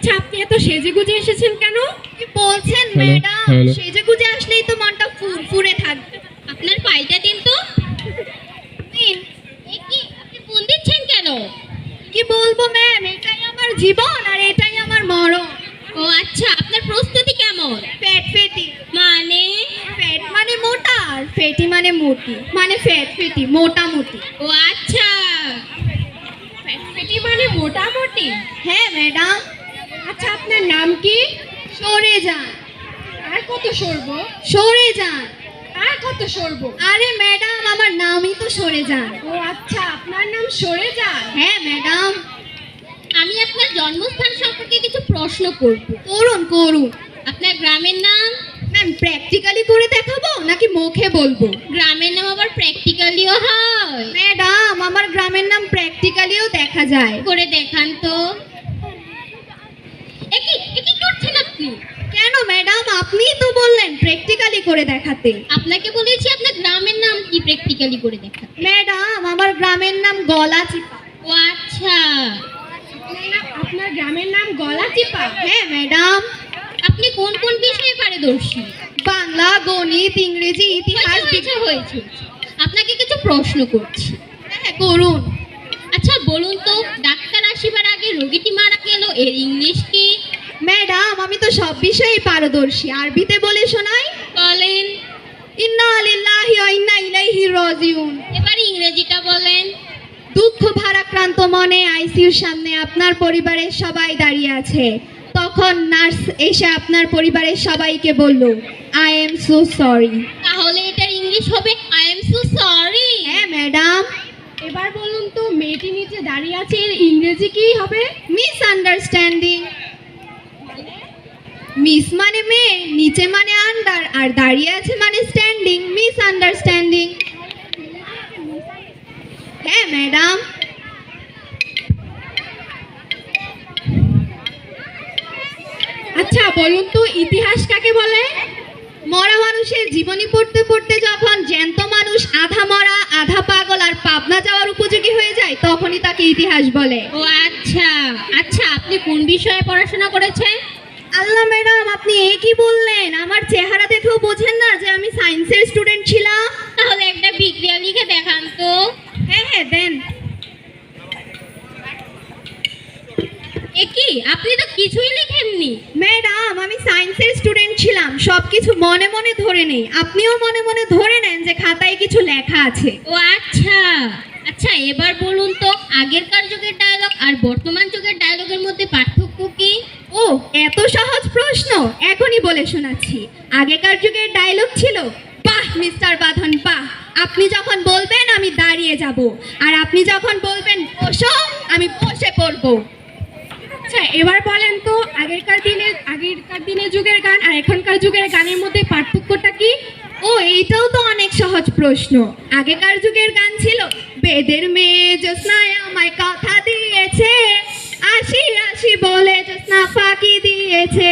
আচ্ছা আপনি এত সেজে গুজে এসেছেন কেন? কি বলছেন ম্যাডাম সেজে গুজে আসলেই তো মনটা ফুরফুরে থাকবে। আপনার ফাইলটা দিন তো। আপনি ফোন দিচ্ছেন কেন? কি বলব ম্যাম? এটাই আমার জীবন আর এটাই আমার মরণ। ও আচ্ছা আপনার প্রস্তুতি কেমন? Fat fatty. মানে? ফ্যাট মানে মোটা আর ফেটি মানে মোটি। মানে ফ্যাট ফেটি মোটামুটি ও আচ্ছা। ফ্যাটি মানে মোটামুটি হ্যাঁ ম্যাডাম। আচ্ছা আপনার নাম কি? সরে যান। আর কত সরবো? সরে যান। আর কত সরবো? আরে ম্যাডাম আমার নামই তো সরে যান। ও আচ্ছা আপনার নাম সরে যান? হ্যাঁ ম্যাডাম। আমি আপনার জন্মস্থান সম্পর্কে কিছু প্রশ্ন করব। করুন করুন। আপনার গ্রামের নাম? ম্যাম প্র্যাকটিক্যালি করে দেখাবো নাকি মুখে বলব? গ্রামের নাম আবার প্র্যাকটিক্যালিও হয়? ম্যাডাম আমার গ্রামের নাম প্র্যাকটিক্যালিও দেখা যায়। করে দেখান তো একই একই করছেন আপনি কেন ম্যাডাম আপনিই তো বললেন প্র্যাকটিক্যালি করে দেখাতে। আপনাকে বলেছি আপনার গ্রামের নাম কি প্র্যাকটিক্যালি করে দেখান ম্যাডাম আমার গ্রামের নাম গলা চিপা ও আচ্ছা। আপনার গ্রামের নাম গলা চিপা হ্যাঁ ম্যাডাম। আপনি কোন কোন বিষয়ে পারদর্শী? বাংলা গণিত ইংরেজি ইতিহাস হয়েছে হয়েছে। আপনাকে কিছু প্রশ্ন করছি। হ্যাঁ করুন। আচ্ছা বলুন তো ডাক্তার আসিবার আগে রোগীটি মারা গেল এর ইংলিশ কি? ম্যাডাম আমি তো সব বিষয়েই পারদর্শী। আরবিতে বলে শোনাই? বলেন। ইন্না লিল্লাহি ওয়া ইন্না ইলাইহি রাজিউন। এবার ইংরেজিটা বলেন। দুঃখ ভারাক্রান্ত মনে আইসিইউর সামনে আপনার পরিবারের সবাই দাঁড়িয়ে আছে। তখন নার্স এসে আপনার পরিবারের সবাইকে বলল আই এম সো সরি তাহলে এটার ইংলিশ হবে আই এম সো সরি হ্যাঁ ম্যাডাম। এবার বলুন তো মেয়েটি নিচে দাঁড়িয়ে আছে এর ইংরেজি কি হবে? মিস আন্ডারস্ট্যান্ডিং মিস মানে মেয়ে, নিচে মানে আন্ডার আর দাঁড়িয়ে আছে মানে স্ট্যান্ডিং মিস আন্ডারস্ট্যান্ডিং হ্যাঁ ম্যাডাম আচ্ছা বলুন তো, ইতিহাস কাকে বলে? মরা মানুষের জীবনী পড়তে পড়তে যখন জ্যান্ত মানুষ আধা মরা, আধা পাগল আর পাবনা যাওয়ার উপযোগী হয়ে যায়, তখনই তাকে ইতিহাস বলে। ও আচ্ছা। আচ্ছা আপনি কোন বিষয়ে পড়াশোনা করেছেন? আল্লাহ ম্যাডাম আপনি এ কি বললেন? আমার চেহারা দেখেও বোঝেন না যে আমি সায়েন্সের স্টুডেন্ট ছিলাম। তাহলে একটা বিক্রিয়া লিখে দেখান তো। হ্যাঁ হ্যাঁ দেন। এ কি? আপনি তো কিছুই লিখেননি। ম্যাডাম আমি সায়েন্সের স্টুডেন্ট ছিলাম সব কিছু মনে মনে ধরে নেই। আপনিও মনে মনে ধরে নেন যে খাতায় কিছু লেখা আছে। ও আচ্ছা। আচ্ছা এবার বলুন তো আগেরকার যুগের ডায়লগ আর বর্তমান যুগের ডায়লগের মধ্যে পার্থক্য এত সহজ প্রশ্ন এখনই বলে শোনাচ্ছি। আগেকার যুগের ডায়লগ ছিল, বাহ মিস্টার বাঁধন, বাহ, আপনি যখন বলবেন আমি দাঁড়িয়ে যাব, আর আপনি যখন বলবেন বসো, আমি বসে পড়ব। আচ্ছা এবার বলেন তো, আগেরকার দিনের আগেরকার দিনের যুগের গান আর এখনকার যুগের গানের মধ্যে পার্থক্যটা কি? ও, এইটাও তো অনেক সহজ প্রশ্ন। আগেকার যুগের গান ছিল, বেদের মেয়ে জ্যোৎস্নায় আমায় কথা দিয়েছে আসি আসি বলে জ্যোৎস্না ফাঁকি দিয়েছে।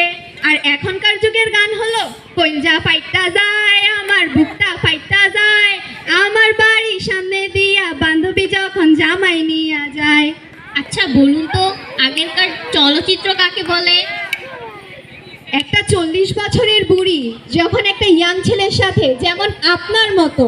আর এখনকার যুগের গান হলো কলজা ফাইটটা যায় আমার বুকটা ফাইটটা যায় আমার বাড়ির সামনে দিয়া বান্ধবী যখন জামাই নিয়ে যায়। আচ্ছা বলুন তো আগেরকার চলচ্চিত্র কাকে বলে? একটা চল্লিশ বছরের বুড়ি যখন একটা ইয়াং ছেলের সাথে যেমন আপনার মতো।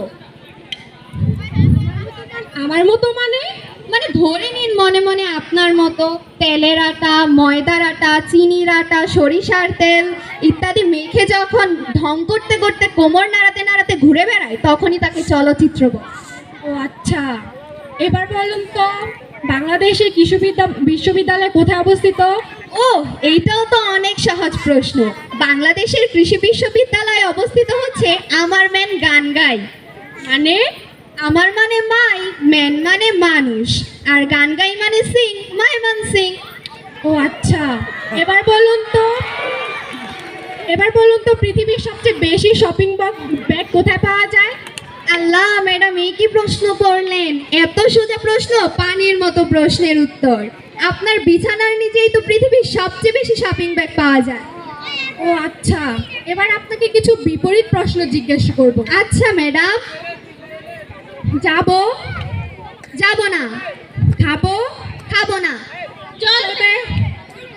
আমার মতো মানে? মানে ধরে নিন মনে মনে আপনার মতো তেলের আটা ময়দার আটা চিনির আটা সরিষার তেল ইত্যাদি মেখে যখন ঢং করতে করতে কোমর নাড়াতে নাড়াতে ঘুরে বেড়ায় তখনই তাকে চলচ্চিত্র বলে। ও আচ্ছা। এবার বলুন তো বাংলাদেশে কৃষি বিদ্যা- বিশ্ববিদ্যালয় কোথায় অবস্থিত? ও এইটাও তো অনেক সহজ প্রশ্ন। বাংলাদেশের কৃষি বিশ্ববিদ্যালয় অবস্থিত হচ্ছে আমার ম্যান গান গাই মানে? আমার মানে মাই ম্যান মানে মানুষ আর গান গাই মানে সিং মাই মান সিং। ও আচ্ছা এবার বলুন তো এবার বলুন তো পৃথিবীর সবচেয়ে বেশি শপিং ব্যাগ কোথায় পাওয়া যায়? আল্লাহ ম্যাডাম এই কি প্রশ্ন করলেন? এত সোজা প্রশ্ন পানির মতো প্রশ্নের উত্তর। আপনার বিছানার নিচেই তো পৃথিবীর সবচেয়ে বেশি শপিং ব্যাগ পাওয়া যায়। ও আচ্ছা এবার আপনাকে কিছু বিপরীত প্রশ্ন জিজ্ঞেস করব। আচ্ছা ম্যাডাম। যাব? যাব না। খাব? খাব না। চলবে?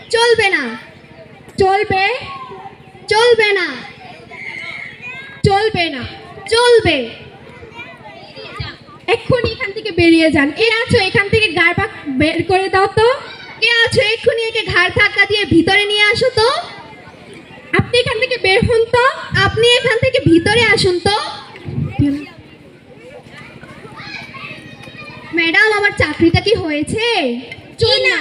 চলবে না। চলবে? চলবে না। চলবে না। চলবে। এক্ষুনি এখান থেকে বেরিয়ে যান। কে আছো, এখান থেকে গায়ে পাক বের করে দাও তো। কে আছো, এক্ষুনি একে ঘাড় ধাক্কা দিয়ে ভিতরে নিয়ে আসো তো। আপনি এখান থেকে বের হন তো। আপনি এখান থেকে ভিতরে আসুন তো। ম্যাডাম আমার চাকরিটা কি হয়েছে? না?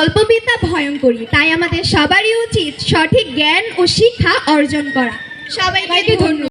অল্প বিদ্যা ভয়ঙ্করী তাই আমাদের সবারই উচিত সঠিক জ্ঞান ও শিক্ষা অর্জন করা। সবাই সবাইকে ধন্যবাদ।